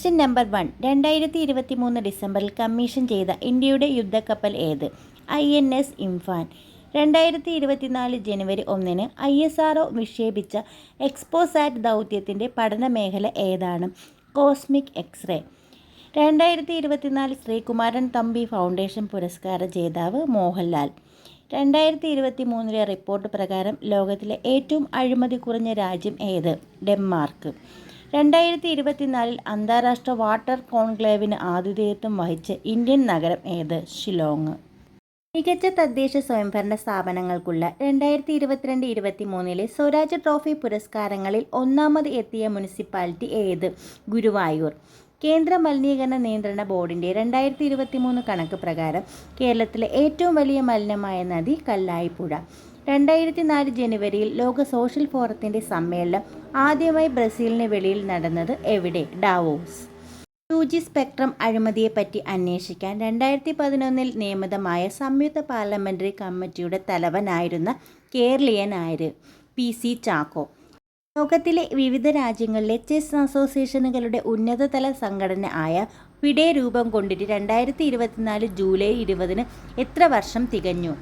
Question number one രണ്ടായിരത്തി ഇരുപത്തി മൂന്ന് ഡിസംബറിൽ കമ്മീഷൻ ചെയ്ത ഇന്ത്യയുടെ യുദ്ധക്കപ്പൽ ഏത്? I N S Imphal. രണ്ടായിരത്തി ഇരുപത്തിനാല് ജനുവരി ഒന്നിന് ഐ എസ് ആർ ഒ നിക്ഷേപിച്ച എക്സ്പോസാറ്റ് ദൗത്യത്തിന്റെ പഠന മേഖല ഏതാണ്? Cosmic X-ray. രണ്ടായിരത്തി ഇരുപത്തിനാല് ശ്രീകുമാരൻ തമ്പി ഫൗണ്ടേഷൻ പുരസ്കാര ജേതാവ് മോഹൻലാൽ. രണ്ടായിരത്തി ഇരുപത്തി മൂന്നിലെ റിപ്പോർട്ട് പ്രകാരം ലോകത്തിലെ ഏറ്റവും അഴിമതി കുറഞ്ഞ രാജ്യം ഏത്? ഡെൻമാർക്ക്. രണ്ടായിരത്തി ഇരുപത്തിനാലിൽ അന്താരാഷ്ട്ര വാട്ടർ കോൺക്ലേവിന് ആതിഥേയത്വം വഹിച്ച ഇന്ത്യൻ നഗരം ഏത്? ഷിലോങ് മികച്ച തദ്ദേശ സ്വയംഭരണ സ്ഥാപനങ്ങൾക്കുള്ള രണ്ടായിരത്തി ഇരുപത്തിരണ്ട് ഇരുപത്തി മൂന്നിലെ സ്വരാജ് ട്രോഫി പുരസ്കാരങ്ങളിൽ ഒന്നാമത് എത്തിയ മുനിസിപ്പാലിറ്റി ഏത്? ഗുരുവായൂർ. കേന്ദ്ര മലിനീകരണ നിയന്ത്രണ ബോർഡിന്റെ രണ്ടായിരത്തി ഇരുപത്തി മൂന്ന് കണക്ക് പ്രകാരം കേരളത്തിലെ ഏറ്റവും വലിയ മലിനമായ നദി കല്ലായിപ്പുഴ. രണ്ടായിരത്തി നാല് ജനുവരിയിൽ ലോക സോഷ്യൽ ഫോറത്തിന്റെ സമ്മേളനം ആദ്യമായി ബ്രസീലിന് വെളിയിൽ നടന്നത് എവിടെ? ഡാവോസ്. ടു ജി സ്പെക്ട്രം അഴിമതിയെപ്പറ്റി അന്വേഷിക്കാൻ രണ്ടായിരത്തി പതിനൊന്നിൽ നിയമിതമായ സംയുക്ത പാർലമെന്ററി കമ്മിറ്റിയുടെ തലവനായിരുന്ന കേരളീയൻ ആര്? P C Chacko. ലോകത്തിലെ വിവിധ രാജ്യങ്ങളിലെ ചെസ് അസോസിയേഷനുകളുടെ ഉന്നതതല സംഘടന ആയ ഫിഡെ രൂപം കൊണ്ടിട്ട് രണ്ടായിരത്തി ഇരുപത്തിനാല് ജൂലൈ ഇരുപതിന് എത്ര വർഷം തികഞ്ഞു?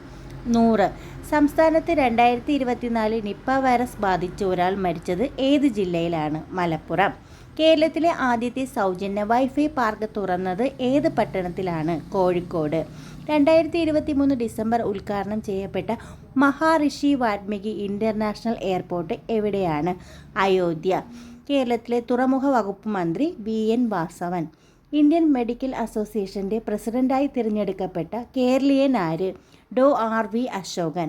നൂറ്. സംസ്ഥാനത്ത് രണ്ടായിരത്തി ഇരുപത്തിനാല് നിപ്പ വൈറസ് ബാധിച്ച ഒരാൾ മരിച്ചത് ഏത് ജില്ലയിലാണ്? മലപ്പുറം. കേരളത്തിലെ ആദ്യത്തെ സൗജന്യ വൈഫൈ പാർക്ക് തുറന്നത് ഏത് പട്ടണത്തിലാണ്? കോഴിക്കോട്. രണ്ടായിരത്തി ഇരുപത്തി മൂന്ന് ഡിസംബർ ഉദ്ഘാടനം ചെയ്യപ്പെട്ട മഹാഋഷി വാൽമീകി ഇന്റർനാഷണൽ എയർപോർട്ട് എവിടെയാണ്? അയോധ്യ. കേരളത്തിലെ തുറമുഖ വകുപ്പ് മന്ത്രി V N Vasavan. Indian medical അസോസിയേഷന്റെ പ്രസിഡന്റായി തിരഞ്ഞെടുക്കപ്പെട്ട കേരളീയൻ ആര്? Dr R V Ashokan.